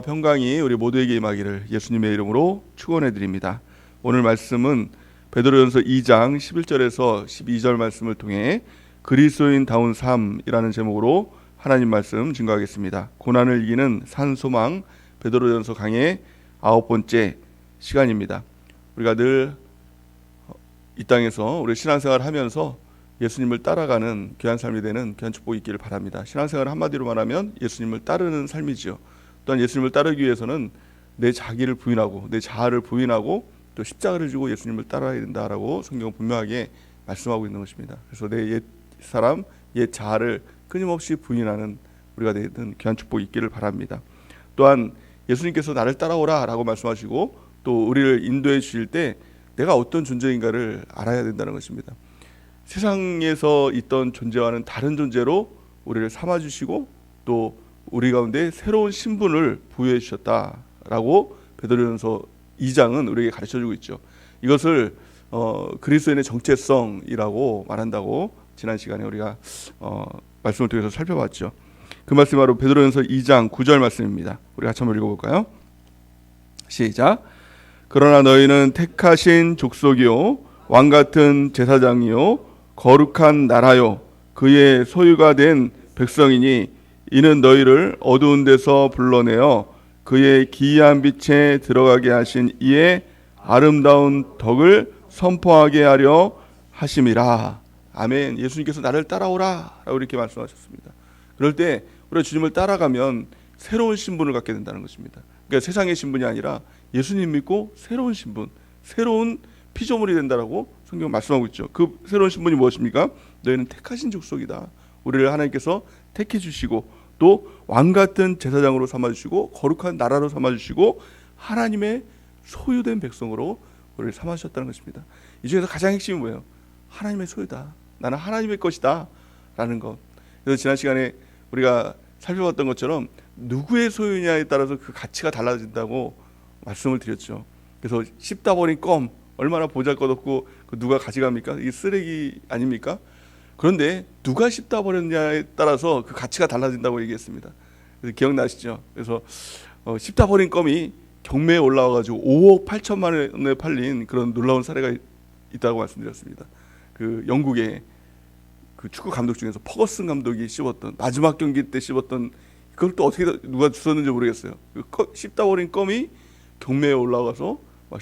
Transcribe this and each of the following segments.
평강이 우리 모두에게 임하기를 예수님의 이름으로 축원해 드립니다. 오늘 말씀은 베드로전서 2장 11절에서 12절 말씀을 통해 그리스도인 다운 삶이라는 제목으로 하나님 말씀 증거하겠습니다. 고난을 이기는 산 소망 베드로전서 강의 아홉 번째 시간입니다. 우리가 늘 이 땅에서 우리 신앙생활을 하면서 예수님을 따라가는 귀한 삶이 되는 귀한 축복이 있기를 바랍니다. 신앙생활 한마디로 말하면 예수님을 따르는 삶이지요. 또한 예수님을 따르기 위해서는 내 자기를 부인하고 내 자아를 부인하고 또 십자가를 지고 예수님을 따라야 된다라고 성경은 분명하게 말씀하고 있는 것입니다. 그래서 내 옛 사람, 옛 자아를 끊임없이 부인하는 우리가 되는 귀한 축복이 있기를 바랍니다. 또한 예수님께서 나를 따라오라라고 말씀하시고 또 우리를 인도해 주실 때 내가 어떤 존재인가를 알아야 된다는 것입니다. 세상에서 있던 존재와는 다른 존재로 우리를 삼아 주시고 또 우리 가운데 새로운 신분을 부여해 주셨다라고 베드로전서 2장은 우리에게 가르쳐 주고 있죠. 이것을 어, 그리스도인의 정체성이라고 말한다고 지난 시간에 우리가 어, 말씀을 통해서 살펴봤죠. 그 말씀이 바로 베드로전서 2장 9절 말씀입니다. 우리 같이 한번 읽어볼까요? 시작. 그러나 너희는 택하신 족속이요 왕 같은 제사장이요 거룩한 나라요 그의 소유가 된 백성이니 이는 너희를 어두운 데서 불러내어 그의 기이한 빛에 들어가게 하신 이의 아름다운 덕을 선포하게 하려 하심이라. 아멘. 예수님께서 나를 따라오라 라고 이렇게 말씀하셨습니다. 그럴 때 우리가 주님을 따라가면 새로운 신분을 갖게 된다는 것입니다. 그러니까 세상의 신분이 아니라 예수님 믿고 새로운 신분, 새로운 피조물이 된다라고 성경 말씀하고 있죠. 그 새로운 신분이 무엇입니까? 너희는 택하신 족속이다. 우리를 하나님께서 택해 주시고 또 왕 같은 제사장으로 삼아 주시고 거룩한 나라로 삼아 주시고 하나님의 소유된 백성으로 우리를 삼아 주셨다는 것입니다. 이 중에서 가장 핵심이 뭐예요? 하나님의 소유다. 나는 하나님의 것이다 라는 것. 그래서 지난 시간에 우리가 살펴봤던 것처럼 누구의 소유냐에 따라서 그 가치가 달라진다고 말씀을 드렸죠. 그래서 씹다 버린 껌 얼마나 보잘것없고 그 누가 가져갑니까? 이 쓰레기 아닙니까? 그런데 누가 씹다 버렸냐에 따라서 그 가치가 달라진다고 얘기했습니다. 기억나시죠? 그래서 어, 씹다 버린 껌이 경매에 올라와가지고 5억 8천만 원에 팔린 그런 놀라운 사례가 있- 있다고 말씀드렸습니다. 그 영국의 그 축구 감독 중에서 퍼거슨 감독이 씹었던 마지막 경기 때 씹었던 그걸 또 어떻게 다- 누가 주웠는지 모르겠어요. 그 껌- 씹다 버린 껌이 경매에 올라가서 아,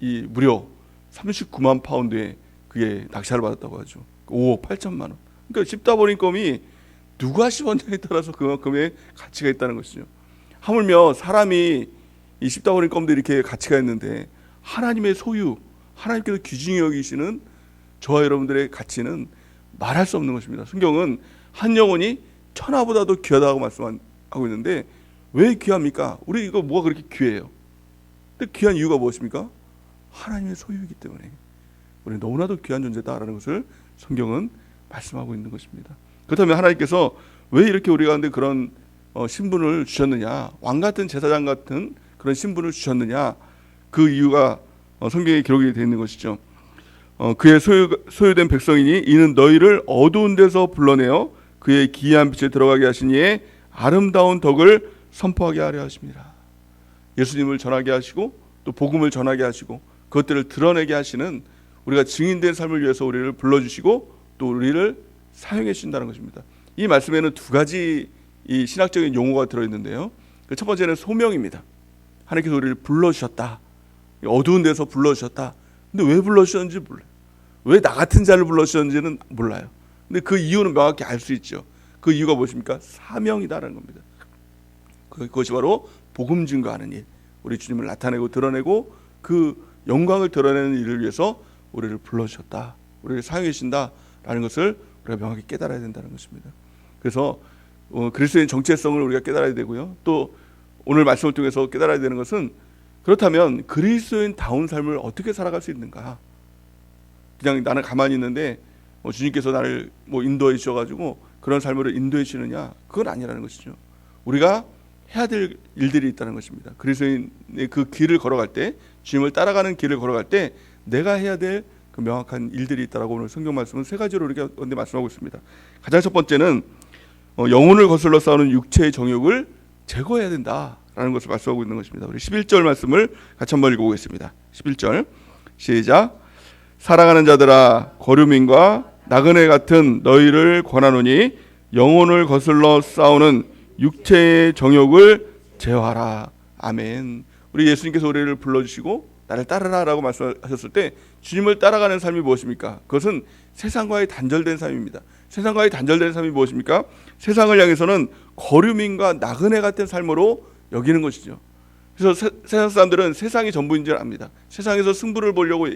이 무려 39만 파운드에 그게 낙찰을 받았다고 하죠. 5억 8천만 원. 그러니까 씹다 버린 껌이 누가 씹었냐에 따라서 그만큼의 가치가 있다는 것이죠. 하물며 사람이 이 씹다 버린 껌도 이렇게 가치가 있는데 하나님의 소유, 하나님께서 귀중히 여기시는 저와 여러분들의 가치는 말할 수 없는 것입니다. 성경은 한 영혼이 천하보다도 귀하다고 말씀하고 있는데 왜 귀합니까? 우리 이거 뭐가 그렇게 귀해요? 근데 귀한 이유가 무엇입니까? 하나님의 소유이기 때문에 우리 너무나도 귀한 존재다라는 것을 성경은 말씀하고 있는 것입니다. 그렇다면 하나님께서 왜 이렇게 우리 가운데 그런 어, 신분을 주셨느냐, 왕 같은 제사장 같은 그런 신분을 주셨느냐, 그 이유가 어, 성경에 기록이 되어 있는 것이죠. 어, 그의 소유, 소유 된 백성이니 이는 너희를 어두운 데서 불러내어 그의 기이한 빛에 들어가게 이의 아름다운 덕을 선포하게 하려 하십니다. 예수님을 전하게 하시고 또 복음을 전하게 하시고 그것들을 드러내게 하시는 우리가 증인된 삶을 위해서 우리를 불러주시고 또 우리를 사용해 주신다는 것입니다. 이 말씀에는 두 가지 이 신학적인 용어가 들어있는데요. 그첫 번째는 소명입니다. 하나님께서 우리를 불러주셨다. 어두운 데서 불러주셨다. 근데 왜 불러주셨는지 몰라요. 왜 나 같은 자를 불러주셨는지는 몰라요. 근데 그 이유는 명확히 알 수 있죠. 그 이유가 무엇입니까? 사명이다라는 겁니다. 그- 그것이 바로 복음 증거하는 일. 우리 주님을 나타내고 드러내고 그 영광을 드러내는 일을 위해서 우리를 불러주셨다. 우리를 사용해 주신다라는 것을 우리가 명확히 깨달아야 된다는 것입니다. 그래서 어, 그리스도인 정체성을 우리가 깨달아야 되고요. 또 오늘 말씀을 통해서 깨달아야 되는 것은 그렇다면 그리스도인 다운 삶을 어떻게 살아갈 수 있는가? 그냥 나는 가만히 있는데 뭐 주님께서 나를 뭐 인도해 주셔가지고 그런 삶으로 인도해 주시느냐? 그건 아니라는 것이죠. 우리가 해야 될 일들이 있다는 것입니다. 그리스도인의 그 길을 걸어갈 때 주님을 따라가는 길을 걸어갈 때 내가 해야 될 그 명확한 일들이 있다라고 오늘 성경 말씀은 세 가지로 우리가 언제 말씀하고 있습니다. 가장 첫 번째는 어, 영혼을 거슬러 싸우는 육체의 정욕을 제거해야 된다라는 것을 말씀하고 있는 것입니다. 우리 11절 말씀을 같이 한번 읽어보겠습니다. 11절 시작 사랑하는 자들아 거류민과 나그네 같은 너희를 권하노니 영혼을 거슬러 싸우는 육체의 정욕을 제어하라. 아멘. 우리 예수님께서 우리를 불러주시고 나를 따르라라고 말씀하셨을 때 주님을 따라가는 삶이 무엇입니까? 그것은 세상과의 단절된 삶입니다. 세상과의 단절된 삶이 무엇입니까? 세상을 향해서는 거류민과 나그네 같은 삶으로 여기는 것이죠. 그래서 세, 세상 사람들은 세상이 전부인 줄 압니다. 세상에서 승부를 보려고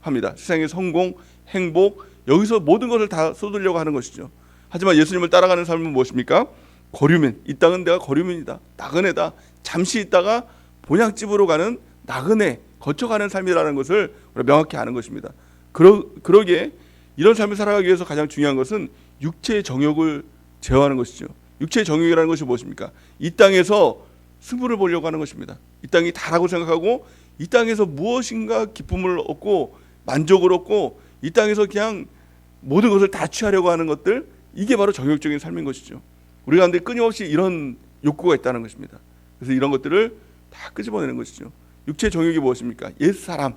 합니다. 세상의 성공, 행복 여기서 모든 것을 다 쏟으려고 하는 것이죠. 하지만 예수님을 따라가는 삶은 무엇입니까? 거류민. 이 땅은 내가 거류민이다. 나그네다. 잠시 있다가 본향집으로 가는 나그네 거쳐가는 삶이라는 것을 명확히 아는 것입니다. 그러 그러기에 이런 삶을 살아가기 위해서 가장 중요한 것은 육체의 정욕을 제어하는 것이죠. 육체의 정욕이라는 것이 무엇입니까? 이 땅에서 승부를 보려고 하는 것입니다. 이 땅이 다라고 생각하고 이 땅에서 무엇인가 기쁨을 얻고 만족을 얻고 이 땅에서 그냥 모든 것을 다 취하려고 하는 것들 이게 바로 정욕적인 삶인 것이죠. 우리 가운데 끊임없이 이런 욕구가 있다는 것입니다. 그래서 이런 것들을 다 끄집어내는 것이죠. 육체 정욕이 무엇입니까? 옛 사람.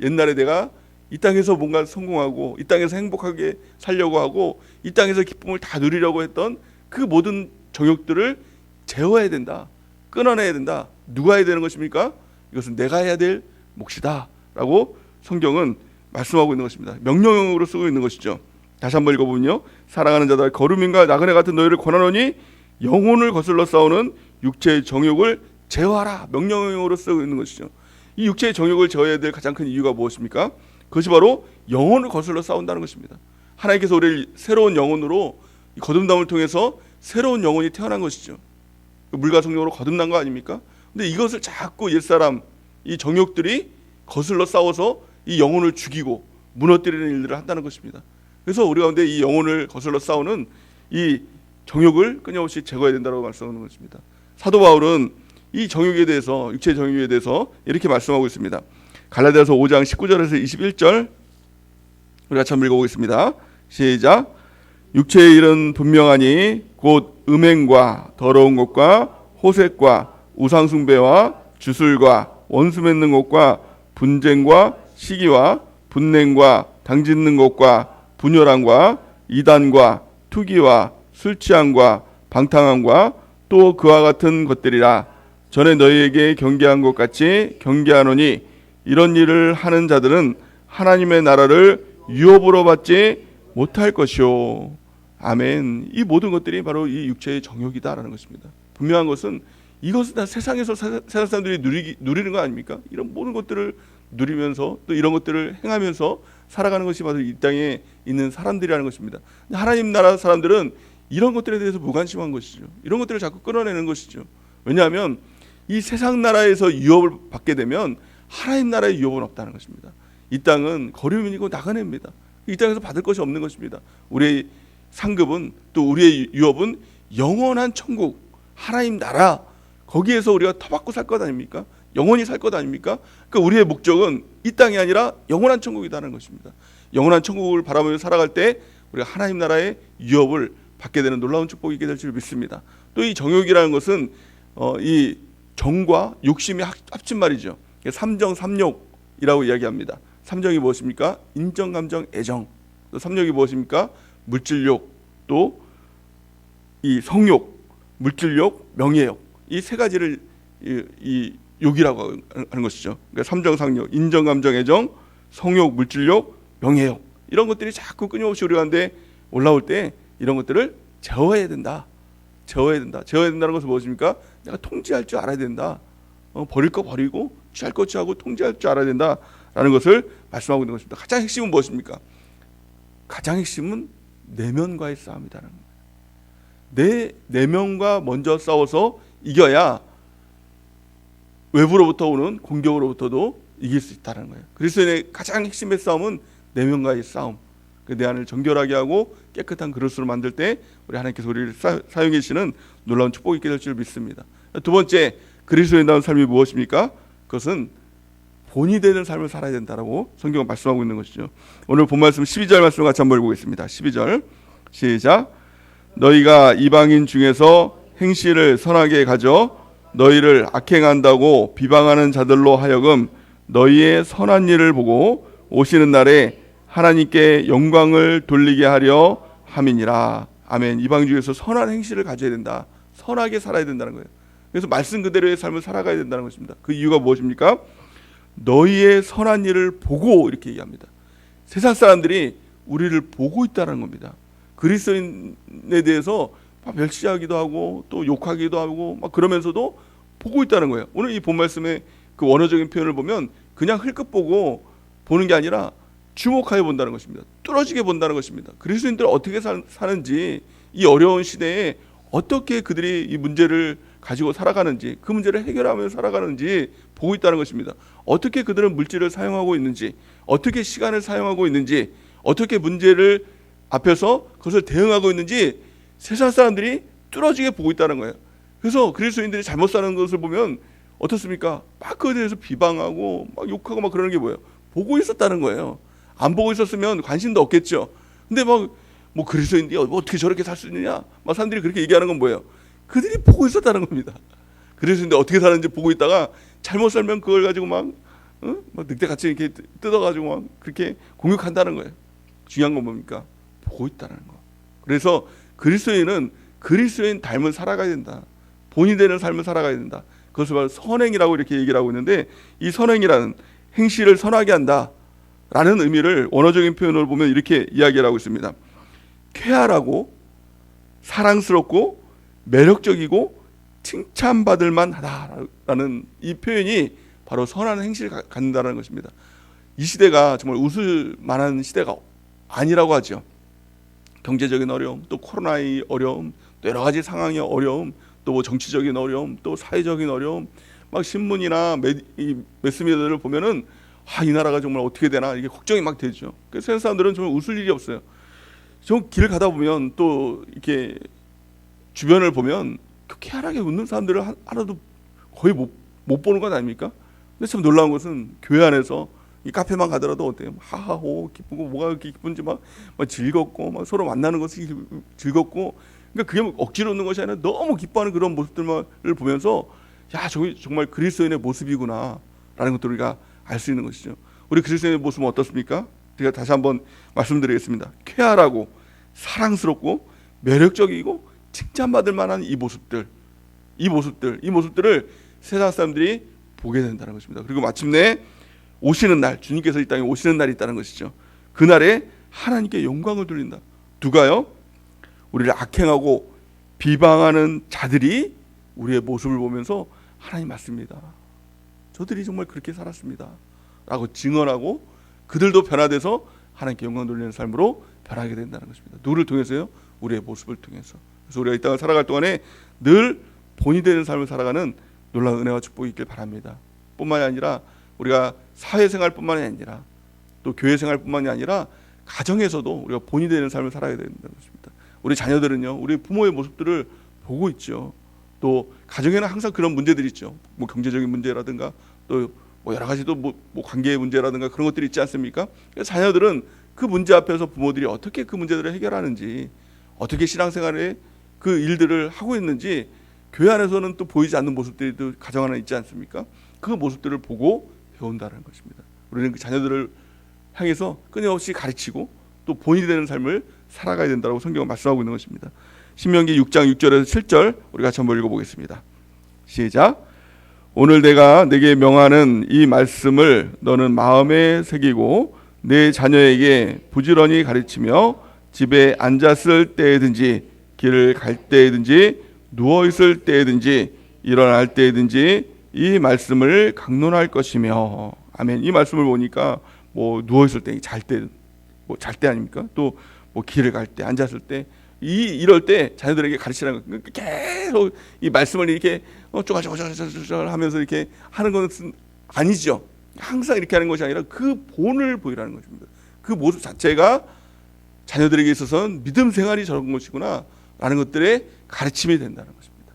옛날에 내가 이 땅에서 뭔가 성공하고 이 땅에서 행복하게 살려고 하고 이 땅에서 기쁨을 다 누리려고 했던 그 모든 정욕들을 제어해야 된다. 끊어내야 된다. 누가 해야 되는 것입니까? 이것은 내가 해야 될 몫이다라고 성경은 말씀하고 있는 것입니다. 명령형으로 쓰고 있는 것이죠. 다시 한번 읽어보면요. 사랑하는 자들 거루민과 나그네 같은 너희를 권하노니 영혼을 거슬러 싸우는 육체의 정욕을 제어하라. 명령형으로 쓰고 있는 것이죠. 이 육체의 정욕을 제어해야 될 가장 큰 이유가 무엇입니까? 그것이 바로 영혼을 거슬러 싸운다는 것입니다. 하나님께서 우리를 새로운 영혼으로 이 거듭남을 통해서 새로운 영혼이 태어난 것이죠. 그 물과 성령으로 거듭난 거 아닙니까? 근데 이것을 자꾸 옛사람 이 정욕들이 거슬러 싸워서 이 영혼을 죽이고 무너뜨리는 일들을 한다는 것입니다. 그래서 우리 가운데 이 영혼을 거슬러 싸우는 이 정욕을 끊임없이 제거해야 된다고 말씀하는 것입니다. 사도 바울은 이 정욕에 대해서 육체 정욕에 대해서 이렇게 말씀하고 있습니다. 갈라디아서 5장 19절에서 21절 우리 같이 읽어보겠습니다. 시작. 육체의 일은 분명하니 곧 음행과 더러운 것과 호색과 우상숭배와 주술과 원수 맺는 것과 분쟁과 시기와 분냉과 당짓는 것과 분열함과 이단과 투기와 술 취함과 방탕함과 또 그와 같은 것들이라 전에 너희에게 경계한 것 같이 경계하노니 이런 일을 하는 자들은 하나님의 나라를 유업으로 받지 못할 것이요. 아멘. 이 모든 것들이 바로 이 육체의 정욕이다라는 것입니다. 분명한 것은 이것은 다 세상에서 사- 세상 사람들이 누리기, 누리는 거 아닙니까? 이런 모든 것들을 누리면서 또 이런 것들을 행하면서 살아가는 것이 바로 이 땅에 있는 사람들이라는 것입니다. 하나님 나라 사람들은 이런 것들에 대해서 무관심한 것이죠. 이런 것들을 자꾸 끌어내는 것이죠. 왜냐하면 이 세상 나라에서 유업을 받게 되면 하나님 나라의 유업은 없다는 것입니다. 이 땅은 거류민이고 나가냅니다. 이 땅에서 받을 것이 없는 것입니다. 우리의 상급은 또 우리의 유업은 영원한 천국, 하나님 나라 거기에서 우리가 터받고 살 것 아닙니까? 영원히 살 것 아닙니까? 그러니까 우리의 목적은 이 땅이 아니라 영원한 천국이라는 것입니다. 영원한 천국을 바라보며 살아갈 때 우리가 하나님 나라의 유업을 받게 되는 놀라운 축복이 있게 될 줄 믿습니다. 또 이 정욕이라는 것은 어, 이 정과 욕심이 합- 합친 말이죠. 삼정 삼욕이라고 이야기합니다. 삼정이 무엇입니까? 인정, 감정, 애정. 또 삼욕이 무엇입니까? 물질욕, 또 이 성욕, 물질욕, 명예욕. 이 세 가지를 이, 이 욕이라고 하는 것이죠. 그러니까 삼정 상욕, 인정, 감정, 애정, 성욕, 물질욕, 명예욕 이런 것들이 자꾸 끊임없이 우리 가운데 올라올 때 이런 것들을 제어해야 된다. 제어해야 된다. 제어해야 된다는 것은 무엇입니까? 내가 통제할 줄 알아야 된다. 어, 버릴 거 버리고 취할 거 취하고 통제할 줄 알아야 된다라는 것을 말씀하고 있는 것입니다. 가장 핵심은 무엇입니까? 가장 핵심은 내면과의 싸움이다라는 거예요. 내 내면과 먼저 싸워서 이겨야 외부로부터 오는 공격으로부터도 이길 수 있다는 거예요. 그리스도인의 가장 핵심의 싸움은 내면과의 싸움. 그내 안을 정결하게 하고 깨끗한 그릇으로 만들 때 우리 하나님께서 우리를 사, 사용해 주시는 놀라운 축복이 있게 될 줄 믿습니다. 두 번째 그리스도인다운 삶이 무엇입니까? 그것은 본이 되는 삶을 살아야 된다라고 성경은 말씀하고 있는 것이죠. 오늘 본 말씀 12절 말씀 같이 한번 읽어보겠습니다. 12절 시작. 너희가 이방인 중에서 행실을 선하게 가져 너희를 악행한다고 비방하는 자들로 하여금 너희의 선한 일을 보고 오시는 날에 하나님께 영광을 돌리게 하려 함이니라. 아멘. 이방 중에서 선한 행실을 가져야 된다. 선하게 살아야 된다는 거예요. 그래서 말씀 그대로의 삶을 살아가야 된다는 것입니다. 그 이유가 무엇입니까? 너희의 선한 일을 보고 이렇게 얘기합니다. 세상 사람들이 우리를 보고 있다는 겁니다. 그리스도인에 대해서 막 멸시하기도 하고 또 욕하기도 하고 막 그러면서도 보고 있다는 거예요. 오늘 이 본 말씀의 그 원어적인 표현을 보면 그냥 흘끗 보고 보는 게 아니라 주목하여 본다는 것입니다. 뚫어지게 본다는 것입니다. 그리스도인들 어떻게 사, 사는지 이 어려운 시대에 어떻게 그들이 이 문제를 가지고 살아가는지 그 문제를 해결하며 살아가는지 보고 있다는 것입니다. 어떻게 그들은 물질을 사용하고 있는지 어떻게 시간을 사용하고 있는지 어떻게 문제를 앞에서 그것을 대응하고 있는지 세상 사람들이 뚫어지게 보고 있다는 거예요. 그래서 그리스도인들이 잘못 사는 것을 보면 어떻습니까? 막 그에 대해서 비방하고 막 욕하고 막 그러는 게 뭐예요? 보고 있었다는 거예요. 안 보고 있었으면 관심도 없겠죠. 근데 막 뭐 그리스도인들이 어떻게 저렇게 살 수 있느냐? 막 사람들이 그렇게 얘기하는 건 뭐예요? 그들이 보고 있었다는 겁니다. 그리스도인들 어떻게 사는지 보고 있다가 잘못 살면 그걸 가지고 막, 어? 막 늑대같이 이렇게 뜯어가지고 막 그렇게 공격한다는 거예요. 중요한 건 뭡니까? 보고 있다는 거. 그래서 그리스도인은 그리스도인 닮은 살아가야 된다. 본이 되는 삶을 살아가야 된다. 그것을 바로 선행이라고 이렇게 얘기를 하고 있는데 이 선행이라는 행실을 선하게 한다 라는 의미를 원어적인 표현을 보면 이렇게 이야기를 하고 있습니다. 쾌활하고 사랑스럽고 매력적이고 칭찬받을 만하다라는 이 표현이 바로 선한 행실을 가- 갖는다는 것입니다. 이 시대가 정말 웃을 만한 시대가 아니라고 하죠. 경제적인 어려움, 또 코로나의 어려움, 또 여러 가지 상황의 어려움, 또 뭐 정치적인 어려움, 또 사회적인 어려움, 막 신문이나 매, 이 매스미디어를 보면은 아, 이 나라가 정말 어떻게 되나 이게 걱정이 막 되죠. 그래서 세상 사람들은 정말 웃을 일이 없어요. 저길 가다 보면 또 이렇게 주변을 보면 쾌활하게 웃는 사람들을 하- 하나도 거의 못, 못 보는 것 아닙니까? 근데 참 놀라운 것은 교회 안에서 이 카페만 가더라도 어때요? 하하호 기쁘고 뭐가 그렇게 기쁜지 막, 막 즐겁고 막 서로 만나는 것이 즐- 즐겁고 그러니까 그게 뭐 억지로 웃는 것이 아니라 너무 기뻐하는 그런 모습들을 보면서 야 저게 정말 그리스도인의 모습이구나라는 것들을 우리가 알 수 있는 것이죠. 우리 그리스도인의 모습은 어떻습니까? 제가 다시 한번 말씀드리겠습니다. 쾌활하고 사랑스럽고 매력적이고 칭찬받을 만한 이 모습들, 이 모습들, 이 모습들을 세상 사람들이 보게 된다는 것입니다. 그리고 마침내 오시는 날, 주님께서 이 땅에 오시는 날이 있다는 것이죠. 그 날에 하나님께 영광을 돌린다. 누가요? 우리를 악행하고 비방하는 자들이 우리의 모습을 보면서 하나님 맞습니다. 저들이 정말 그렇게 살았습니다. 라고 증언하고 그들도 변화돼서 하나님께 영광 돌리는 삶으로 변하게 된다는 것입니다. 누구를 통해서요? 우리의 모습을 통해서. 그래서 우리가 이 땅을 살아갈 동안에 늘 본이 되는 삶을 살아가는 놀라운 은혜와 축복이 있길 바랍니다. 뿐만이 아니라 우리가 사회생활뿐만이 아니라 또 교회생활뿐만이 아니라 가정에서도 우리가 본이 되는 삶을 살아야 된다는 것입니다. 우리 자녀들은요, 우리 부모의 모습들을 보고 있죠. 또 가정에는 항상 그런 문제들이 있죠. 뭐 경제적인 문제라든가 또 뭐 여러 가지 또뭐 뭐 관계의 문제라든가 그런 것들이 있지 않습니까? 그래서 자녀들은 그 문제 앞에서 부모들이 어떻게 그 문제들을 해결하는지 어떻게 신앙생활에 그 일들을 하고 있는지 교회 안에서는 또 보이지 않는 모습들이 또 가정 안에 있지 않습니까? 그 모습들을 보고 배운다는 것입니다. 우리는 그 자녀들을 향해서 끊임없이 가르치고 또 본이 되는 삶을 살아가야 된다고 성경은 말씀하고 있는 것입니다. 신명기 6장 6절에서 7절 우리 같이 한번 읽어보겠습니다. 시작. 오늘 내가 내게 명하는 이 말씀을 너는 마음에 새기고 내 자녀에게 부지런히 가르치며 집에 앉았을 때든지 길을 갈 때든지 누워 있을 때든지 일어날 때든지 이 말씀을 강론할 것이며 아멘. 이 말씀을 보니까 뭐 누워 있을 때, 잘 때, 뭐 잘 때 아닙니까? 또 뭐 길을 갈 때, 앉았을 때, 이 이럴 때 자녀들에게 가르치라는 거. 계속 이 말씀을 이렇게 어, 쪼갈쪼갈쪼갈쪼갈 하면서 이렇게 하는 것은 아니죠. 항상 이렇게 하는 것이 아니라 그 본을 보이라는 것입니다. 그 모습 자체가 자녀들에게 있어서는 믿음 생활이 저런 것이구나라는 것들의 가르침이 된다는 것입니다.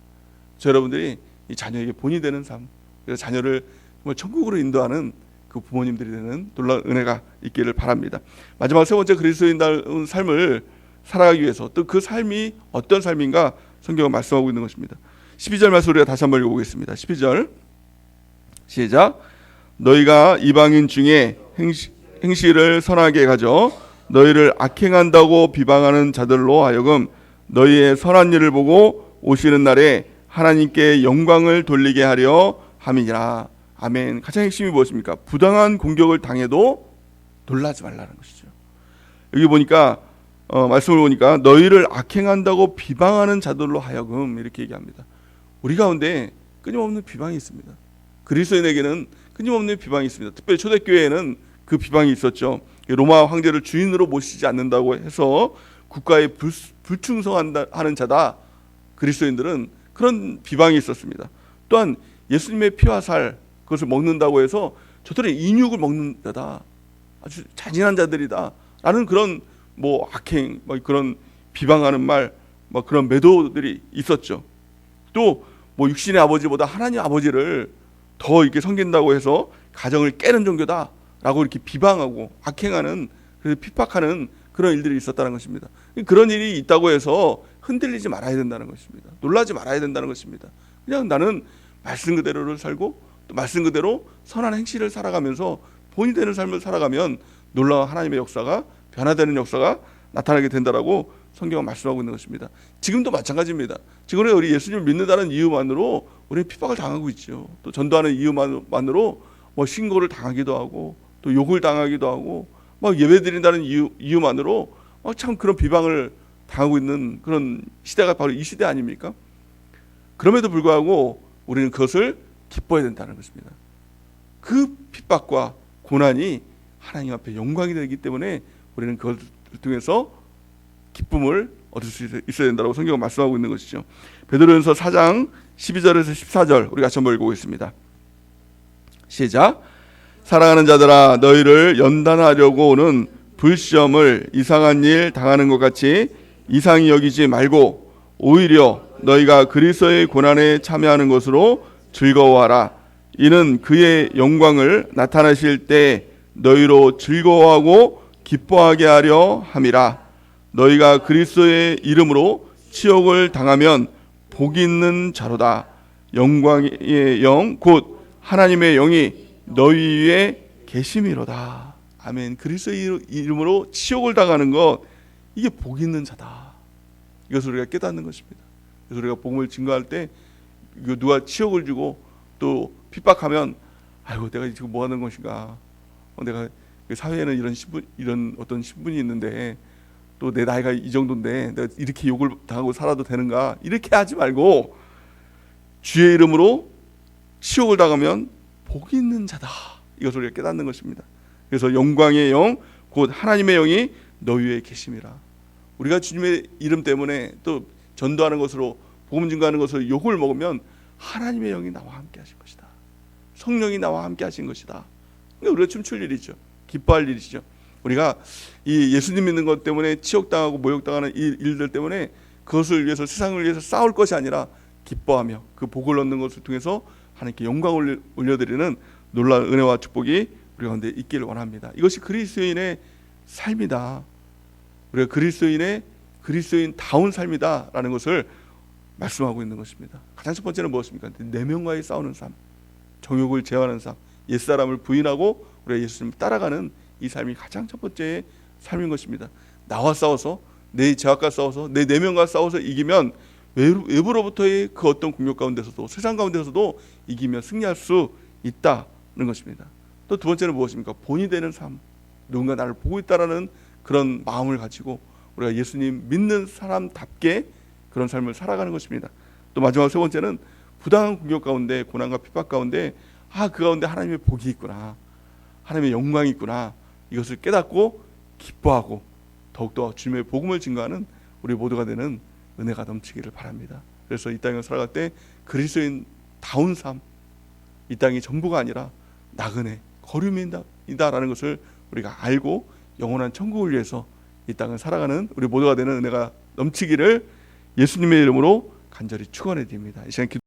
저 여러분들이 이 자녀에게 본이 되는 삶, 그래서 자녀를 정말 천국으로 인도하는 그 부모님들이 되는 놀라운 은혜가 있기를 바랍니다. 마지막 세 번째 그리스도인다운 삶을 살아가기 위해서 또 그 삶이 어떤 삶인가 성경은 말씀하고 있는 것입니다. 12절 말씀 우리가 다시 한번 읽어보겠습니다. 12절 시작 너희가 이방인 중에 행시, 행실을 선하게 가져 너희를 악행한다고 비방하는 자들로 하여금 너희의 선한 일을 보고 오시는 날에 하나님께 영광을 돌리게 하려 함이니라. 아멘. 가장 핵심이 무엇입니까? 부당한 공격을 당해도 놀라지 말라는 것이죠. 여기 보니까 어, 말씀을 보니까 너희를 악행한다고 비방하는 자들로 하여금 이렇게 얘기합니다. 우리 가운데 끊임없는 비방이 있습니다. 그리스도인에게는 끊임없는 비방이 있습니다. 특별히 초대교회에는 그 비방이 있었죠. 로마 황제를 주인으로 모시지 않는다고 해서 국가에 불, 불충성하는 자다. 그리스도인들은 그런 비방이 있었습니다. 또한 예수님의 피와 살 그것을 먹는다고 해서 저들은 인육을 먹는 자다. 아주 잔인한 자들이다. 라는 그런 뭐 악행, 뭐 그런 비방하는 말, 뭐 그런 매도들이 있었죠. 또 뭐 육신의 아버지보다 하나님 아버지를 더 이렇게 섬긴다고 해서 가정을 깨는 종교다라고 이렇게 비방하고 악행하는 그래서 핍박하는 그런 일들이 있었다는 것입니다. 그런 일이 있다고 해서 흔들리지 말아야 된다는 것입니다. 놀라지 말아야 된다는 것입니다. 그냥 나는 말씀 그대로를 살고 또 말씀 그대로 선한 행실을 살아가면서 본이 되는 삶을 살아가면 놀라운 하나님의 역사가 변화되는 역사가 나타나게 된다라고 성경은 말씀하고 있는 것입니다. 지금도 마찬가지입니다. 지금 우리 예수님을 믿는다는 이유만으로 우리는 핍박을 당하고 있죠. 또 전도하는 이유만으로 뭐 신고를 당하기도 하고 또 욕을 당하기도 하고 막 예배 드린다는 이유, 이유만으로 어, 참 그런 비방을 당하고 있는 그런 시대가 바로 이 시대 아닙니까? 그럼에도 불구하고 우리는 그것을 기뻐해야 된다는 것입니다. 그 핍박과 고난이 하나님 앞에 영광이 되기 때문에 우리는 그것을 통해서 기쁨을 얻을 수 있어야 된다고 성경은 말씀하고 있는 것이죠. 베드로전서 4장 12절에서 14절 우리 같이 한번 읽어보겠습니다. 시작. 사랑하는 자들아 너희를 연단하려고 오는 불시험을 이상한 일 당하는 것 같이 이상히 여기지 말고 오히려 너희가 그리스도의 고난에 참여하는 것으로 즐거워하라. 이는 그의 영광을 나타나실 때 너희로 즐거워하고 기뻐하게 하려 함이라. 너희가 그리스도의 이름으로 치욕을 당하면 복 있는 자로다. 영광의 영 곧 하나님의 영이 너희 위에 계심이로다. 아멘. 그리스도의 이름으로 치욕을 당하는 것 이게 복 있는 자다. 이것을 우리가 깨닫는 것입니다. 그래서 우리가 복음을 증거할 때 누가 치욕을 주고 또 핍박하면 아이고 내가 지금 뭐 하는 것인가? 어, 내가 사회에는 이런 신분 이런 어떤 신분이 있는데 또 내 나이가 이 정도인데 내가 이렇게 욕을 당하고 살아도 되는가? 이렇게 하지 말고 주의 이름으로 치욕을 당하면 복이 있는 자다. 이것을 우리가 깨닫는 것입니다. 그래서 영광의 영, 곧 하나님의 영이 너희 위에 계심이라. 우리가 주님의 이름 때문에 또 전도하는 것으로 복음 증거하는 것으로 욕을 먹으면 하나님의 영이 나와 함께 하신 것이다. 성령이 나와 함께 하신 것이다. 우리가 춤출 일이죠. 기뻐할 일이죠. 우리가 이 예수님 믿는 것 때문에 치욕당하고 모욕당하는 이 일들 때문에 그것을 위해서 세상을 위해서 싸울 것이 아니라 기뻐하며 그 복을 얻는 것을 통해서 하나님께 영광을 올려드리는 놀라운 은혜와 축복이 우리 가운데 있기를 원합니다. 이것이 그리스도인의 삶이다. 우리가 그리스도인의 그리스도인 다운 삶이다라는 것을 말씀하고 있는 것입니다. 가장 첫 번째는 무엇입니까? 내면과의 싸우는 삶, 정욕을 제어하는 삶, 옛 사람을 부인하고 우리가 예수님을 따라가는 이 삶이 가장 첫 번째 삶인 것입니다. 나와 싸워서 내 죄악과 싸워서 내 내면과 싸워서 이기면 외부로부터의 그 어떤 공격 가운데서도 세상 가운데서도 이기면 승리할 수 있다는 것입니다. 또 두 번째는 무엇입니까? 본이 되는 삶. 누군가 나를 보고 있다라는 그런 마음을 가지고 우리가 예수님 믿는 사람답게 그런 삶을 살아가는 것입니다. 또 마지막 세 번째는 부당한 공격 가운데 고난과 핍박 가운데 아 그 가운데 하나님의 복이 있구나. 하나님의 영광이 있구나. 이것을 깨닫고 기뻐하고 더욱더 주님의 복음을 증거하는 우리 모두가 되는 은혜가 넘치기를 바랍니다. 그래서 이 땅을 살아갈 때 그리스도인 다운 삶, 이 땅이 전부가 아니라 나그네 거류민이다라는 것을 우리가 알고 영원한 천국을 위해서 이 땅을 살아가는 우리 모두가 되는 은혜가 넘치기를 예수님의 이름으로 간절히 축원해 드립니다. 이 시간